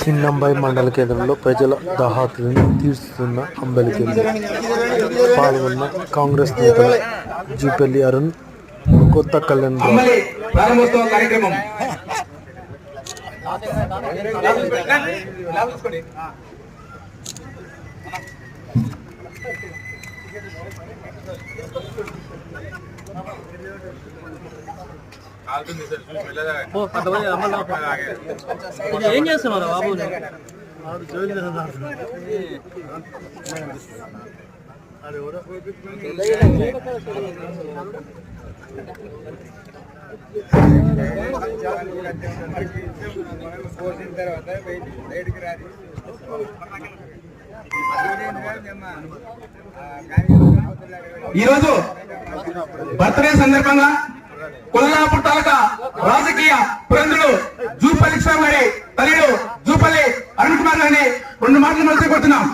చిన్నంబాయి మండల కేంద్రంలో ప్రజల దాహాతులను తీర్చుతున్న అంబలి కేంద్రం. పాల్గొన్న కాంగ్రెస్ నేతలు జూపల్లి అరుణ్ కొత్త కళ్యాణ్ కార్యక్రమం. అమలి ప్రారంభోత్సవ కార్యక్రమం ఇది ఏం చేస్తున్నారు బాబు ఈరోజు బర్త్డే సందర్భంగా కొల్లాపూర్ తాలూకా రాజకీయ పురంధుడు జూపల్లి కృష్ణ గారి తల్లిడు జూపల్లి అరుణ్ కుమార్ గారిని రెండు మాటలు మలిసి కొడుతున్నాం